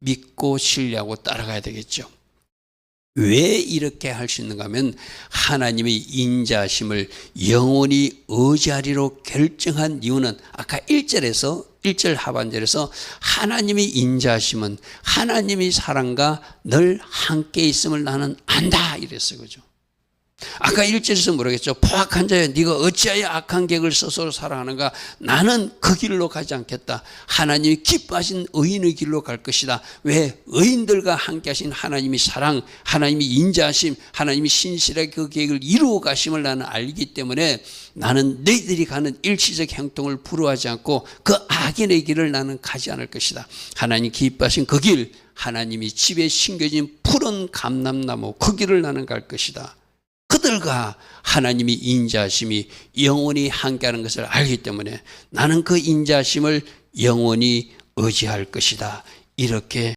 믿고 신뢰하고 따라가야 되겠죠. 왜 이렇게 할 수 있는가 하면 하나님의 인자심을 영원히 의지하리로 결정한 이유는 아까 1절에서 1절 하반절에서 하나님의 인자심은 하나님의 사랑과 늘 함께 있음을 나는 안다 이랬어요. 그죠? 아까 1절에서 뭐라겠죠? 포악한 자여 네가 어찌하여 악한 객을 스스로 사랑하는가? 나는 그 길로 가지 않겠다. 하나님이 기뻐하신 의인의 길로 갈 것이다. 왜? 의인들과 함께 하신 하나님의 사랑, 하나님의 인자하심, 하나님이 신실하게 그 계획을 이루어 가심을 나는 알기 때문에 나는 너희들이 가는 일시적 행동을 부러워하지 않고 그 악인의 길을 나는 가지 않을 것이다. 하나님 기뻐하신 그 길, 하나님이 집에 심겨진 푸른 감람나무 그 길을 나는 갈 것이다. 그들과 하나님의 인자심이 영원히 함께하는 것을 알기 때문에 나는 그 인자심을 영원히 의지할 것이다. 이렇게